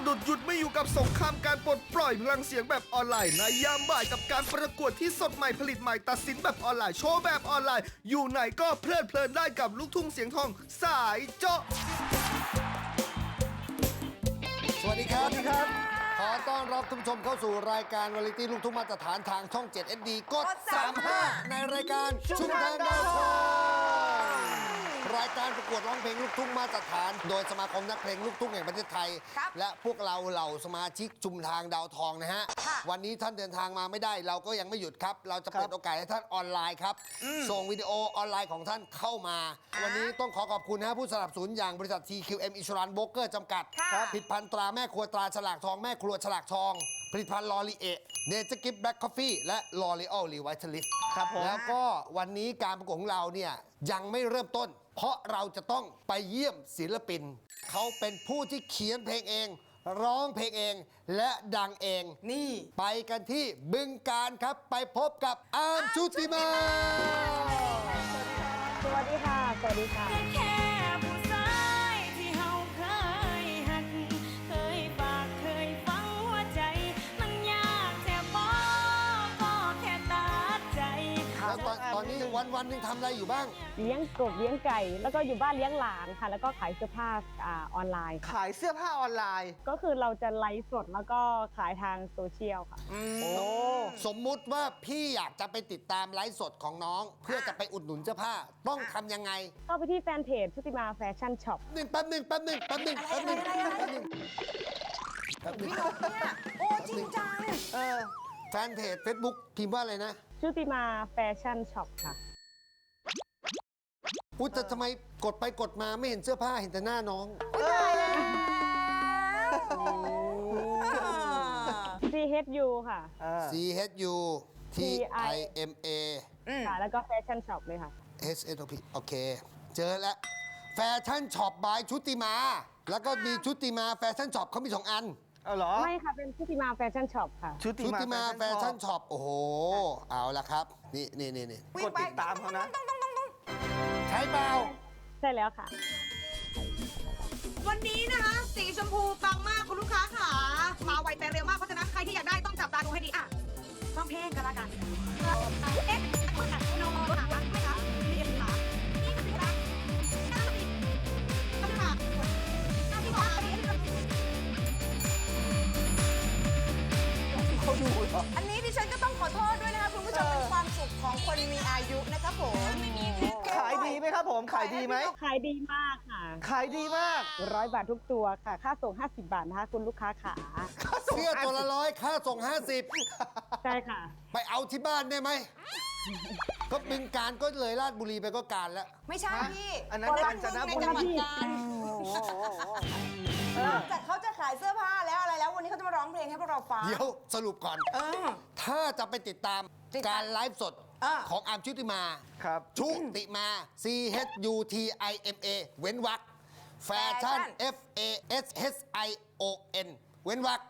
ะดุดหยุดไม่อยู่กับสงครามการปลดปล่อยพลังเสียงแบบออนไลน์ในยามบ่ายกับการประกวดที่สดใหม่ผลิตใหม่ตัดสินแบบออนไลน์โชว์แบบออนไลน์ อยู่ไหนก็เพลิดเพลินได้กับลูกทุ่งเสียงทองสายเจาะสวัสดีครับสวัสดีครับ ขอต้อนรับท่านผู้ชมเข้าสู่รายการวาไรตี้ลูกทุ่งมาตรฐานทางช่อง 7 SD กด 35 ในรายการชุมทางดาวทอง รายการประกวดร้องเพลงลูกทุ่งมาตรฐาน โดยสมาคมนักเพลงลูกทุ่งแห่งประเทศไทย ครับ และพวกเราเหล่าสมาชิกชุมทางดาวทองนะฮะ ค่ะวันนี้ท่านเดินทางมาไม่ได้เราก็ยังไม่หยุดครับ เราจะเปิดโอกาสให้ท่านออนไลน์ครับ ส่งวิดีโอออนไลน์ของท่านเข้ามาวันนี้ต้องขอขอบคุณนะฮะผู้สนับสนุนอย่างบริษัท TQM Insurance Broker จำกัดค่ะผลิตภัณฑ์ตราแม่ครัวตราฉลากทองแม่ครัวฉลากทอง ผลิตภัณฑ์ลอรีเอเนเจอร์กิฟแบล็กคอฟฟี่และลอรีออลรีไวท์ลิฟครับผม แล้วก็วันนี้การประกวดของเราเนี่ยยังไม่เริ่มต้น เพราะเราจะต้องไปเยี่ยมศิลปิน เขาเป็นผู้ที่เขียนเพลงเอง ร้องเพลงเองและดังเอง นี่ ไปกันที่บึงการครับไปพบกับอาร์มชุติมา สวัสดีค่ะ สวัสดีค่ะ แค่ แล้วตอนตอนนี้วันวันๆหนึงทำอะไรอยู่บ้าง เลี้ยงกบเลี้ยงไก่ แล้วก็อยู่บ้านเลี้ยงหลานค่ะ แล้วก็ขายเสื้อผ้าอ่าออนไลน์ค่ะ ขายเสื้อผ้าออนไลน์ ก็คือเราจะไลฟ์สดแล้วก็ขายทางโซเชียลค่ะ โอ้ สมมุติว่าพี่อยากจะไปติดตามไลฟ์สดของน้อง เพื่อจะไปอุดหนุนเสื้อผ้า ต้องทำยังไงเข้าไปที่แฟนเพจชุติมาแฟชั่นช็อป หนึ่งแป๊บหนึ่งแป๊บหนึ่งแป๊บหนึ่งแป๊บหนึ่งอะไรอะไรอะไรแป๊บหนึ่งแป๊บหนึ่ง เนี่ยโอ้จริงจัง เออ แฟนเพจ Facebook พิมพ์ว่าอะไรนะ ชุติมาแฟชั่นช็อปค่ะอุ้ยแต่ทำไมกดไปกดมาไม่เห็นเสื้อผ้าเห็นแต่หน้าน้อง CHU ค่ะเออ C H U T I M A ค่ะ แล้วก็แฟชั่นช็อปเลยค่ะ S S O P โอเค เจอแล้ว แฟชั่นช็อปบายชุติมา แล้วก็มีชุติมาแฟชั่นช็อปเขามีสองอัน เอาเหรอ ไม่ค่ะ เป็นชุติมาแฟชั่นช็อปค่ะ ชุติชุติมามาแฟชั่นช็อปโอ้โห เอาละครับ นี่นี่นี่นี่กดติดตามเขานะ ใช้เปล่าใช่แล้วค่ะ วันนี้นะคะ สีชมพูปังมากคุณลูกค้าค่ะ มาไวแต่เร็วมากเพราะฉะนั้นใครที่อยากได้ต้องจับตาดูให้ดีอะฟังเพลงกันละกันเอ๊ะ ครับผมขายดีไหมขายดีมากค่ะ ขายดีมาก ร้อยบาททุกตัวค่ะ ค่าส่ง 50 บาทนะคะคุณลูกค้าขาเสื้อตัวละร้อยค่าส่งใช่ค่ะ50ไปเอาที่บ้านได้ไหม ก็บึงการก็เลยราชบุรีไปก็การแล้ว ไม่ใช่พี่อันนั้นคกาญจนบุรีในจังหวัดกาญนอกจากเขาจะขายเสื้อผ้าแล้วอะไรแล้ว วันนี้เขาจะมาร้องเพลงให้พวกเราฟัง เดี๋ยวสรุปก่อนเออถ้าจะไปติดตามติดตามการไลฟ์สด อ่าของอาร์มชุติมา ครับ ชุติมา C H U T I M A เว้นวรรคแฟชั่น F A S H I O N เว้นวรรค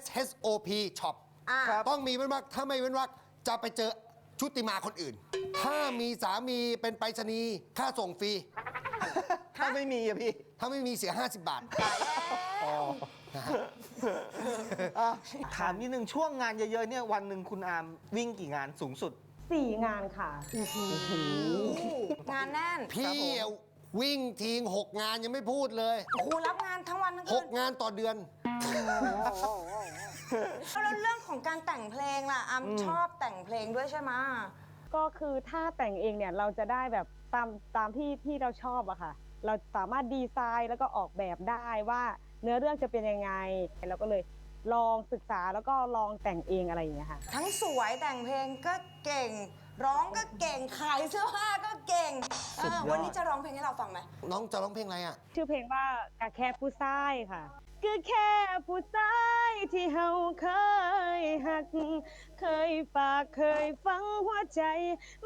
S H O P Shop อ่า ครับ ต้องมีเว้นวรรคถ้าไม่เว้นวรรคจะไปเจอชุติมาคนอื่น ถ้ามีสามีเป็นไปรษณีย์ค่าส่งฟรี ถ้าไม่มีอะพี่ถ้าไม่มีเสีย 50 บาท อะถามนิดนึงช่วงงานเยอะๆเนี่ยวันหนึ่งคุณอาร์มวิ่งกี่งานสูงสุด 4 งานค่ะ งานแน่น พี่วิ่งทิ้ง6งานยังไม่พูดเลยครูรับงานทั้งวันทั้งคืน6งานต่อเดือน แล้วเรื่องของการแต่งเพลงล่ะอามชอบแต่งเพลงด้วยใช่ไหมก็คือถ้าแต่งเองเนี่ยเราจะได้แบบตามตามที่ที่เราชอบอะค่ะ เราสามารถดีไซน์แล้วก็ออกแบบได้ว่าเนื้อเรื่องจะเป็นยังไง เราก็เลย ลองศึกษาแล้วก็ลองแต่งเองอะไรอย่างเงี้ยค่ะ ทั้งสวยแต่งเพลงก็เก่ง ร้องก็เก่งขายเสื้อผ้าก็เก่งเอสุดอยอดวันนี้จะร้องเพลงให้เราฟังไหมน้องจะร้องเพลงอะไรอะ ชื่อเพลงว่ากะแค่ผู้ชายค่ะก็แค่ผู้ชายที่เฮาเคยหัก เคยฝากเคยฟังหัวใจ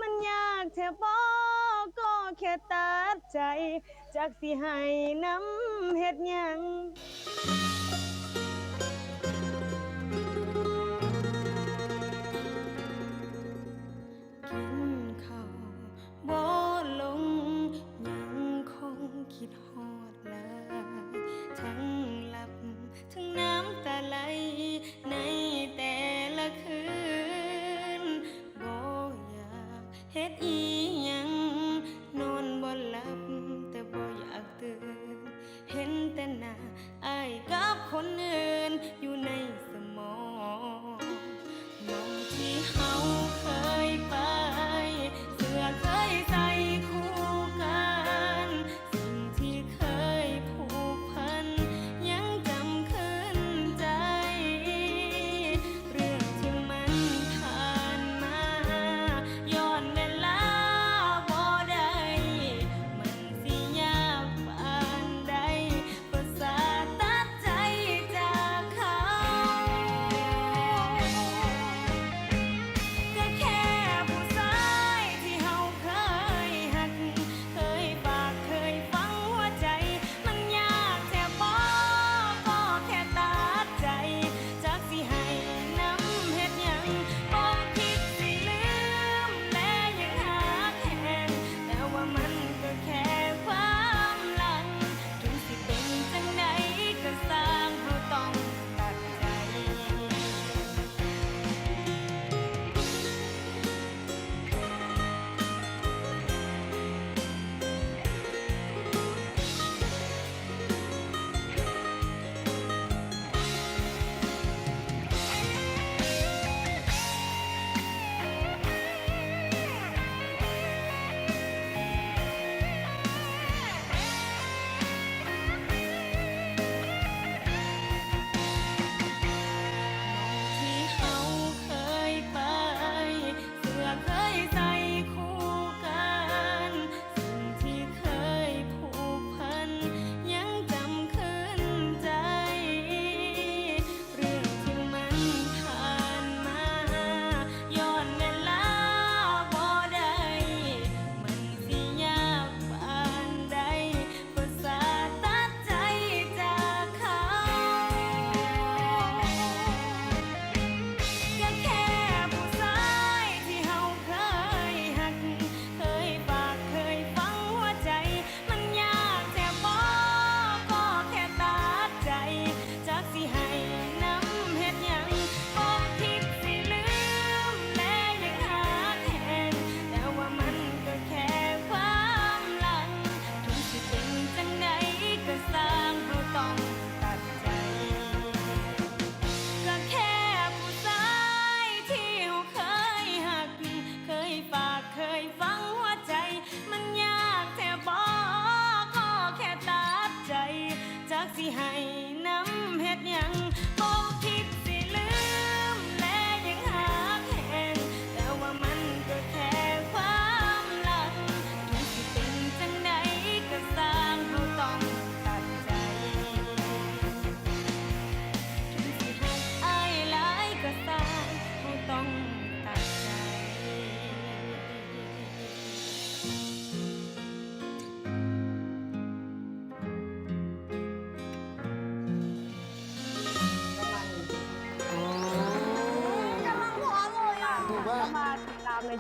มันยากแทบบอกก็แค่ตัดใจ จากสิให้น้ำเฮ็ดหยังาไอ้ก็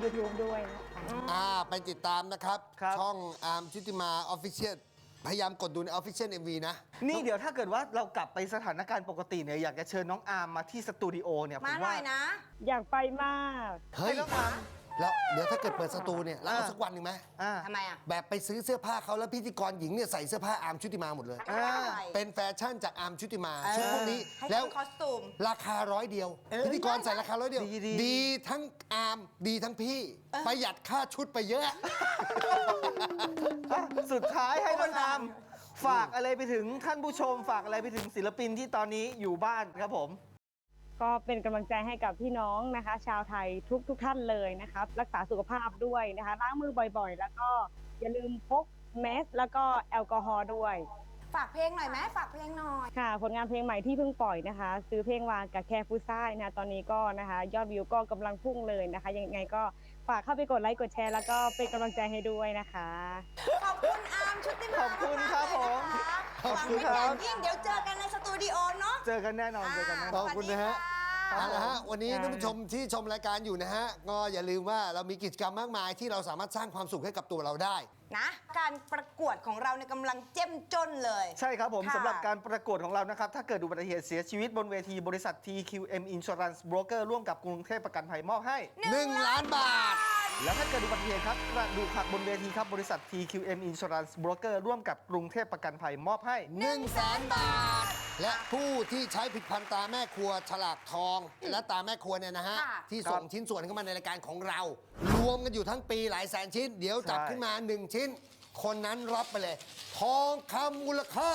YouTube ด้วยนะคะอ่าไปติดตามนะครับ ครับ ช่องอาร์มชุติมาออฟฟิเชียลพยายามกดดูในออฟฟิเชียลเอ็มวีนะ นี่เดี๋ยวถ้าเกิดว่าเรากลับไปสถานการณ์ปกติเนี่ยอยากจะเชิญน้องอาร์มมาที่สตูดิโอเนี่ยผมาหน่ว่าอยนะอยากไปมาก เฮ้ยให้น้องอาร์ม แล้วเดี๋ยวถ้าเกิดเปิดสตูเนี่ยเราเอาอ่าสักวันหนึ่งไหมอ่า ทำไมอะแบบไปซื้อเสื้อผ้าเขาแล้วพิธีกรหญิงเนี่ยใส่เสื้อผ้าอาร์มชุติมาหมดเลยอ่าเป็นแฟชั่นจากอาร์มชุติมาชุดพวกนี้ให้แล้วเป็นคอสตูม ราคาร้อยเดียวพิธีกรใส่ราคาร้อยเดียว ดีดี ดีทั้งอาร์มดีทั้งพี่ ประหยัดค่าชุดไปเยอะอะสุดท้ายให้น้องอาร์มฝากอะไรไปถึงท่านผู้ชม ฝากอะไรไปถึงศิลปินที่ตอนนี้อยู่บ้านครับผม ก็เป็นกำลังใจให้กับพี่น้องนะคะ ชาวไทยทุกทุกท่านเลยนะคะรักษาสุขภาพด้วยนะคะล้างมือบ่อยๆ แล้วก็อย่าลืมพกแมสแล้วก็แอลกอฮอล์ด้วยฝากเพลงหน่อยไหมฝากเพลงหน่อยค่ะ ผลงานเพลงใหม่ที่เพิ่งปล่อยนะคะ ซื้อเพลงวางกับแค่ผู้ซ่ายนะตอนนี้ก็นะคะ ยอดวิวก็กำลังพุ่งเลยนะคะ ยังไงก็ฝากเข้าไปกดไลค์กดแชร์แล้วก็เป็นกำลังใจให้ด้วยนะคะ ขอบคุณอาร์มชุติมาขอบคุณครับผมขอบคุณค่ะหวังเป็นอย่างยิ่งเดี๋ยวเจอกันในสตูดิโอ เนาะเจอกันแน่นอนเจอกันแน่นขออนบคุณนะฮะสวัเอาสดีละค่ะฮะวันนี้ค่ะท่านผู้ชมที่ชมรายการอยู่นะฮะก็อย่าลืมว่าเรามีกิจกรรมมากมายที่เราสามารถสร้างความสุขให้กับตัวเราได้ นะ การประกวดของเราเนี่ยกำลังเจ้มจนเลย ใช่ครับผมค่ะ สำหรับการประกวดของเรานะครับ ถ้าเกิดอุบัติเหตุเสียชีวิตบนเวทีบริษัท TQM Insurance Broker ร่วมกับกรุงเทพประกันภัยมอบให้ 1 ล้านบาท แล้วถ้าเกิดอุบัติเหตุครับกระดูกหักบนเวทีครับบริษัท TQM Insurance Broker ร่วมกับกรุงเทพประกันภัยมอบให้1 0 0 0 0แสนบาท และผู้ที่ใช้ผลิดพันตาแม่ครัวฉลากทอง และตาแม่ครัวเนี่ยนะฮะ ค่ะ ที่ส่งชิ้นส่วนเข้ามาในรายการของเรา รวมกันอยู่ทั้งปีหลายแสนชิ้น เดี๋ยวจับใช่ ขึ้นมา 1 ชิ้น คนนั้นรับไปเลย ทองคำมูลค่า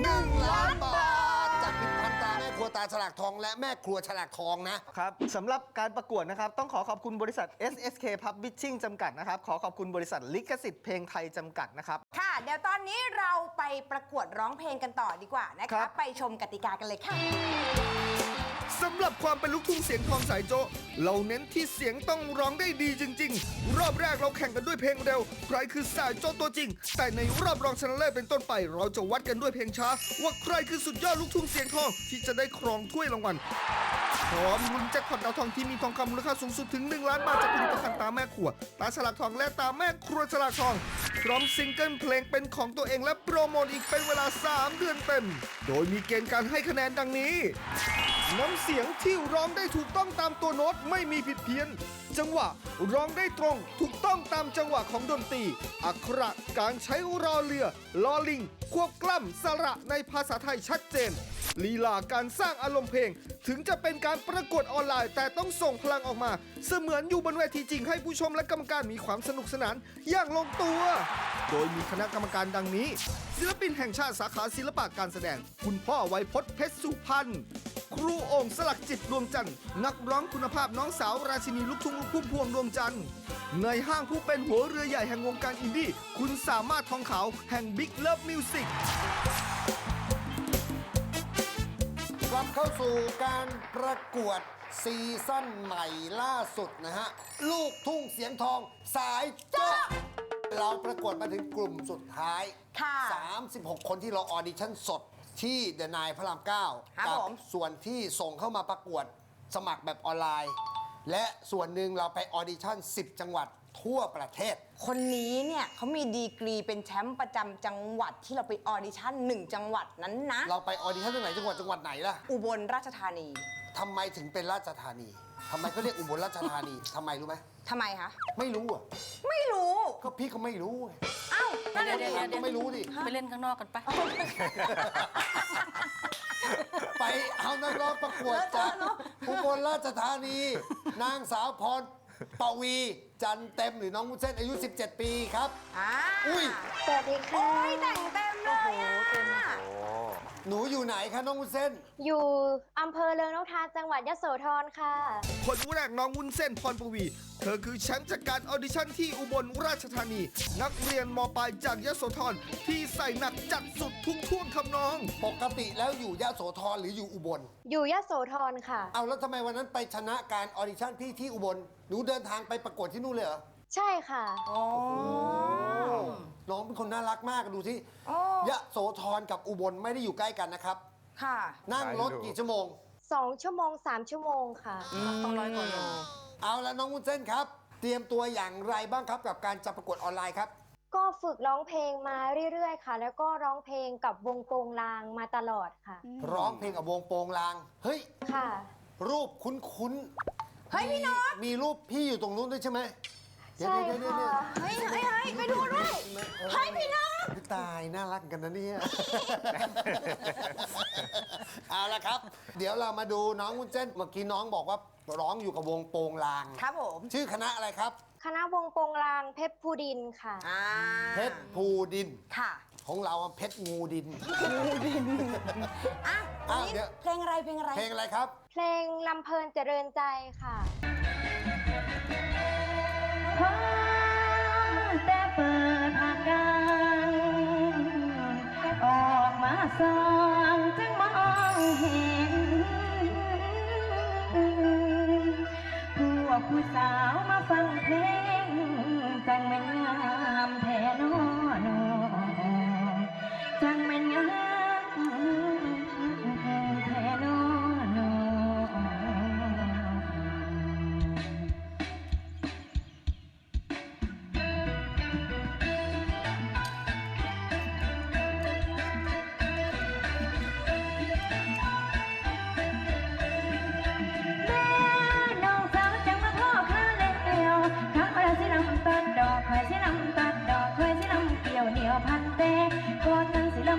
1 ล้านบาท จากผลิดพันตาแม่ครัวตาฉลากทอง และแม่ครัวฉลากทองนะ ครับสำหรับการประกวดนะครับ ต้องขอขอบคุณบริษัท SSK Publishing จำกัดนะครับ ขอขอบคุณบริษัทลิขสิทธิ์เพลงไทยจำกัดนะครับ ค่ะ เดี๋ยวตอนนี้เราไปประกวดร้องเพลงกันต่อดีกว่านะครัคะ บ ไปชมกติกากันเลยค่ะ สำหรับความเป็นลูกทุ่งเสียงทองสายโจะเราเน้นที่เสียงต้องร้องได้ดีจริง ๆ รอบแรกเราแข่งกันด้วยเพลงเร็ว ใครคือสายโจะตัวจริง แต่ในรอบรองชนะเลิศเป็นต้นไปเราจะวัดกันด้วยเพลงช้า ว่าใครคือสุดยอดลูกทุ่งเสียงทองที่จะได้ครองถ้วยรางวัล พร้อมลุ้นแจ็คพอตดาวทองที่มีทองคำมูลค่าสูงสุดถึง 1 ล้านบาทจากผลิตภัณฑ์ตาแม่ขัวตาฉลากทองและตาแม่ครัวฉลากทอง พร้อมซิงเกิลเพลงเป็นของตัวเองและโปรโมทอีกเป็นเวลา 3 เดือนเต็ม โดยมีเกณฑ์การให้คะแนนดังนี้ น้ำเสียงที่ร้องได้ถูกต้องตามตัวโน้ตไม่มีผิดเพี้ยน จังหวะ ร้องได้ตรงถูกต้องตามจังหวะของดนตรี อักขระการใช้รอเรือลอลิง ควบกล้ำสระในภาษาไทยชัดเจน ลีลาการสร้างอารมณ์เพลง ถึงจะเป็นการประกวดออนไลน์ แต่ต้องส่งพลังออกมา เสมือนอยู่บนเวทีจริงให้ผู้ชมและกรรมการมีความสนุกสนานอย่างลงตัว โดยมีคณะกรรมการดังนี้ ศิลปินแห่งชาติสาขาศิลปะการแสดง คุณพ่อไวยพจน์เพชรสุพรรณ ครูโอ่งสลักจิตดวงจันทร์นักร้องคุณภาพน้องสาวราชินีลูกทุ่งลูกพุ่มพวงดวงจันทร์ในห้างผู้เป็นหัวเรือใหญ่แห่งวงการอินดี้คุณสามารถทองขาวแห่ง Big Love Music กลับเข้าสู่การประกวดซีซั่นใหม่ล่าสุดนะฮะ ลูกทุ่งเสียงทองสายเจ้าเราประกวดมาถึงกลุ่มสุดท้าย ค่ะ 36 คนที่เราออดิชั่นสด ที่เดนายพระรามเก้าครับกัผม ส่วนที่ส่งเข้ามาประกวดสมัครแบบออนไลน์ และส่วนหนึ่งเราไปออดิชั่น 10 จังหวัดทั่วประเทศ คนนี้เนี่ยเขามีดีกรีเป็นแชมป์ประจำจังหวัดที่เราไปออดิชั่นหนึ่งจังหวัดนั้นนะ เราไปออดิชั่นที่ไหนจังหวัดจังหวัดไหนล่ะอุบลราชธานี ทำไมถึงเป็นราชธานีทำไมก็เรียกอุบลราชธานีทำไมรู้ไหม ทำไมคะ ไม่รู้อะ ไม่รู้ ก็พี่ก็ไม่รู้ไงอ้าวเดี๋ยวเดี๋ยวเดี๋ยวเดี๋ยวก็ไม่รู้ดิ ไปเล่นข้างนอกกันไป ไปเอานักร้องประกวดจากอุบลราชธานี นางสาวพรปวี จันเต็มหรือน้องมุ้นเส้นอายุ 17 ปีครับ อ่าอุ้ย สวัสดีค่ะ โอ้ยแต่งเต็มเลยอะ หนูอยู่ไหนคะน้องมุ้นเส้น อยู่อำเภอเริงนกทาจังหวัดยโสธรค่ะ คนแรกน้องวุ้นเส้นพรปวี เธอคือแชมป์จากการออดิชั่นที่อุบลราชธานี นักเรียนมปลายจากยโสธรที่ใส่หนักจัดสุดทุกท่วงทำนอง ปกติแล้วอยู่ยะโสธรหรืออยู่อุบล อยู่ยโสธรค่ะ เอาแล้วทำไมวันนั้นไปชนะการออดิชั่นพี่ที่อุบล หนูเดินทางไปประกวดที่นู่นเลยเหรอ ใช่ค่ะ น้องเป็นคนน่ารักมากดูที่อ๋อยะโสธรกับอุบลไม่ได้อยู่ใกล้กันนะครับ ค่ะ นั่งรถกี่ชั่วโมง2ชั่วโมง3ชั่วโมงค่ะ ต้องร้อยกว่าโลเอาแล้วน้องวุ้นเส้นครับ เตรียมตัวอย่างไรบ้างครับกับการจับประกวดออนไลน์ครับ ก็ฝึกร้องเพลงมาเรื่อยๆ ค่ะ แล้วก็ร้องเพลงกับวงโปงลางมาตลอดค่ะ ร้องเพลงกับวงโปงลาง เฮ้ย ค่ะ รูปคุ้นๆเฮ้ยพี่น้องมีรูปพี่อยู่ตรงนู้นด้วยใช่ไหมเดี๋ยว ใช่เดี๋ยวเดี๋ยวค่ะเดี๋ยวเฮ้ยเฮ้ยเฮ้ยไปดูด้วยเฮ้ยพี่น้องตายน่ารักกันนะเนี่ย เอาละครับ เดี๋ยวเรามาดูน้องวุ้นเส้นเมื่อกี้น้องบอกว่าร้องอยู่กับวงโปงลาง ครับผม ชื่อคณะอะไรครับ คณะวงโปงลางเพชรภูดินค่ะ อ่าเพชรภูดิน ค่ะ ของเราอะเพชรงูดิน อะอ้าวเดี๋ยว เพลงอะไรเพลงอะไร เพลงอะไรครับ เพลงลำเพลินเจริญใจค่ะ พอแต่เปิดอาการออกมาสองจึงมองเห็นพวกผู้สาวมาฟังเพลงจังแม่นงามแท้นอนจังแม่นงาม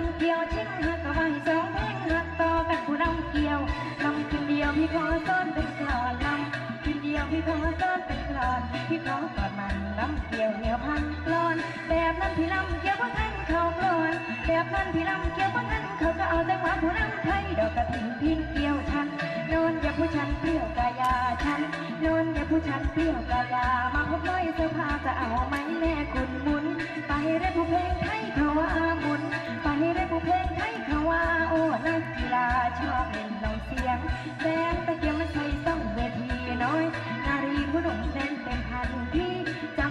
ำเกี่ยวชิ้นหักกะว่าให้สองเพลงหักต่อกันผู้ลำเกี่ยวลำคืนเดียวพี่ขอซ้อนเป็นกลอนลำคืนเดียวพี่ขอซ้อนเป็นกลอนพี่ขอกอดมันลำเกี่ยวเหนียวพันกลอน แบบนั้นพี่ลำเกี่ยวว่าท่านเขากลอนแบบนั้นพี่ลำเกี่ยวว่าท่านเขาก็เอาแต่หวาผู้ลำไทยดอกกระถิ่นพินเกี่ยวชันนอนอย่าผู้ชันเปรี้ยวกายาฉันนอนอย่าผู้ชันเปรี้ยวกายามาพบน้อยเสื้อผ้าจะเอาไหมแม่คุณมุน ไปเร่ผู้เพลงไทยเขาว่าบุญไปเร่ผู้เพลงไทยเขาว่าโอ้นักกีฬาชอบเล่นลองเสียงแสงตะเกียงมันใส่ต้องเวทีน้อย นารีผู้หนุ่มเต้นเต็มพันที่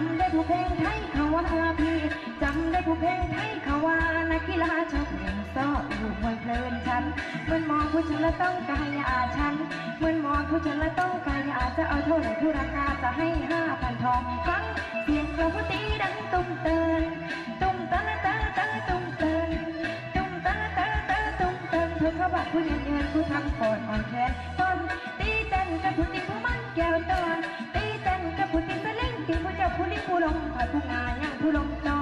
ำได้ผู้เพลงไทยเขาว่าพี่จำได้ผู้เพลงไทยเขาว่านักกีฬาชอบเล่นซ้ออยู่มวยเพลินฉันเหมันมองผู้ฉันละต้องกายอาฉันเหมันมองผู้ฉันละต้องกายอาจะเอาเท่าไหร่ผู้ราคาจะให้ห้าพันทองฟังเสียงกระพุตีดังตุ้มเตือนตุ้มตะละตะตะตุ้มเตือนตุ้มตะละตะตะตุ้มเตือนเธอเขาบอกผู้เยืนเยืนผู้ทำโกรธอ่อนแขนต้นตีเต้นกับผู้ตีผู้มันแก้วตอน ลิงผู้ลงผ่านผู้งาย่างผู้ลงจอ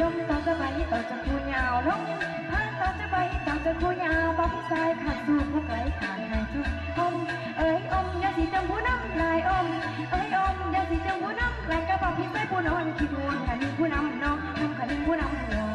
ลมตอจะไปต่อจะผู้ยาวลงพาต่อจะไปต่อจะผู้ยาวบองสายขาดสู่ผู้ไกลขาดให้ทุกอมเอ้ยอมยาสีจำผู้น้ำลายอมเอ้ยอมยาสีจำผู้น้ำลายกระบอกพี่ใส่ผู้นอนคิดวนขันผู้นำน้องทำขันหนึ่งผู้นำน้อ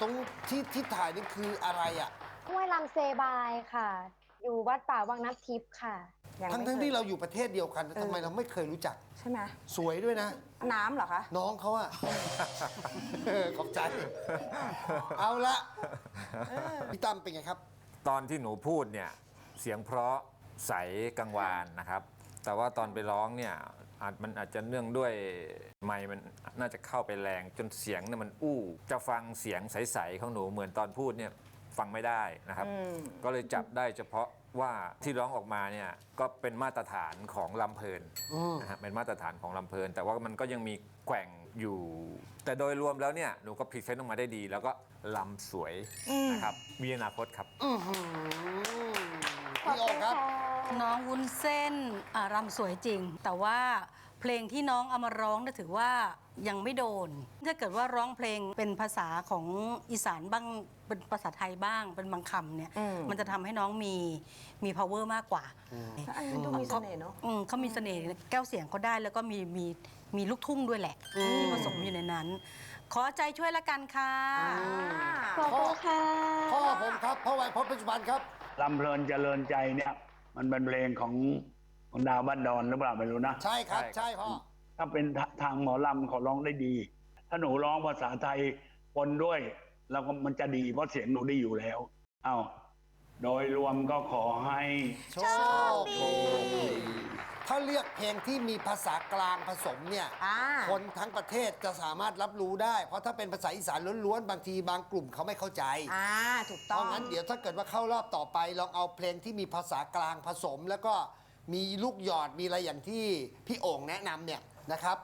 ตรงที่ที่ถ่ายนี่คืออะไรอะห้วยลำเซบายค่ะ อยู่วัดป่าวังน้ำทิพย์ค่ะยังทั้งไม่ทั้งเคย ที่เราอยู่ประเทศเดียวกันทำไมเราไม่เคยรู้จัก ใช่ไหมสวยด้วยนะ น้ำเหรอคะ น้องเขาอะ เออขอบใจ เอาละพี่ตั้มเป็นไงครับ ตอนที่หนูพูดเนี่ยเสียงเพราะใสกังวานนะครับ แต่ว่าตอนไปร้องเนี่ย อาจมันอาจจะเนื่องด้วยไมค์มันน่าจะเข้าไปแรงจนเสียงเนี่ยมันอู้ จะฟังเสียงใสๆของหนูเหมือนตอนพูดเนี่ยฟังไม่ได้นะครับก็เลยจับได้เฉพาะว่าที่ร้องออกมาเนี่ยก็เป็นมาตรฐานของลำเพลินอืมนะฮะเป็นมาตรฐานของลำเพลิน แต่ว่ามันก็ยังมีแกว่งอยู่ แต่โดยรวมแล้วเนี่ยหนูก็พรีเซนต์ออกมาได้ดี แล้วก็ลำสวยนะครับมีอนาคตครับ อื้อหือขอบ พี่โอคุณครับค่ะน้องวุ้นเส้นอ่ารำสวยจริง แต่ว่าเพลงที่น้องเอามาร้องเนี่ยถือว่ายังไม่โดน ถ้าเกิดว่าร้องเพลงเป็นภาษาของอีสานบ้างเป็นภาษาไทยบ้างเป็นบางคำเนี่ย อืม มันจะทำให้น้องมีมี power มากกว่า อันนี้ดูมีเสน่ห์เนาะ อืมเขามีเสน่ห์แก้วเสียงเขาได้แล้วก็มีมีมีลูกทุ่งด้วยแหละที่ผสมอยู่ในนั้น ขอใจช่วยละกันค่ะ ขอบคุณค่ะ พ่อผมครับพ่อไวยพจน์ปัจจุบันครับ ลำเพลินเจริญใจเนี่ย มันเป็นเพลงของของดาวบ้านดอนหรือเปล่าไม่รู้นะ ใช่ครับ ใช่ใช่พ่อ ถ้าเป็นทาทางหมอลำเขาร้องได้ดี ถ้าหนูร้องภาษาไทยปนด้วย แล้วก็มันจะดีเพราะเสียงหนูดีอยู่แล้ว เอา้าโดยรวมก็ขอให้ โชคดี ถ้าเลือกเพลงที่มีภาษากลางผสมเนี่ยอ่า คนทั้งประเทศจะสามารถรับรู้ได้ เพราะถ้าเป็นภาษาอีสานล้วนๆบางทีบางกลุ่มเขาไม่เข้าใจ อ่า ถูกเพต้อง ราะงั้นเดี๋ยวถ้าเกิดว่าเข้ารอบต่อไปลองเอาเพลงที่มีภาษากลางผสม แล้วก็มีลูกหยอดมีอะไรอย่างที่พี่โอ่งแนะนำเนี่ยนะครับ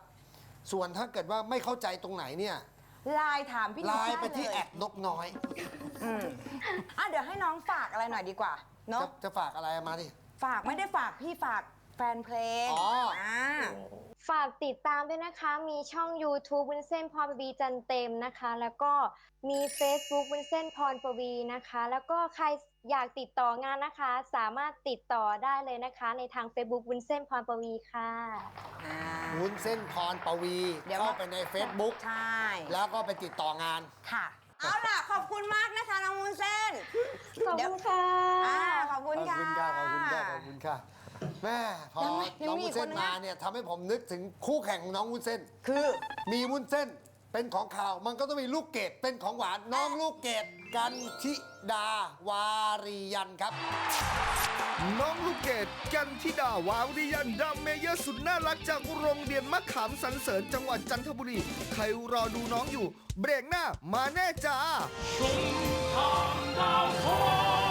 ส่วนถ้าเกิดว่าไม่เข้าใจตรงไหนเนี่ยไลน์ถามพี่ไลนิกน์ด้ไปที่เลยแอดนกน้อยอืมอะเดี๋ยวให้น้องฝากอะไรหน่อยดีกว่า เนาะ จะจะฝากอะไรมาดิ ฝากไม่ได้ฝากพี่ฝากแฟ นเพลงอ๋ออ่าฝากติดตามด้วยนะคะ มีช่อง YouTube วุ้นเส้นพรปวีจันเต็มนะคะ แล้วก็มี Facebook วุ้นเส้นพรปวีนะคะ แล้วก็ใครอยากติดต่องานนะคะ สามารถติดต่อได้เลยนะคะ ในทาง Facebook วุ้นเส้นพรปวีค่ะ อ่าวุ้นเส้นพรปวีเดี๋ยวเข้าไปใน Facebook ใช่ แล้วก็ไปติดต่องาน ค่ะ เอาล่ะ ขอบคุณมากนะคะน้องวุ้นเส้นขอบเดี๋ยวคุณค่ะ อ่าขอบคุณขอบค่ะคุณค่ะ ขอบคุณค่ะขอบคุณค่ะ แม่พอยังไม่ยังน้องมีวุ้นเส้นอีกคนนึงมานะเนี่ยทำให้ผมนึกถึงคู่แข่งของน้องวุ้นเส้น คือมีวุ้นเส้นเป็นของข่าวมันก็ต้องมีลูกเกดเป็นของหวานน้องลูกเกดกันทิดาวารียันครับ น้องลูกเกดกันธิดาวาวริยันดัมเมเยอร์สุดน่ารักจากโรงเรียนมะขามสันเสริญจังหวัดจันทบุรี ใครรอดูน้องอยู่ เบรกหน้ามาแน่จ้าทางดาวทอง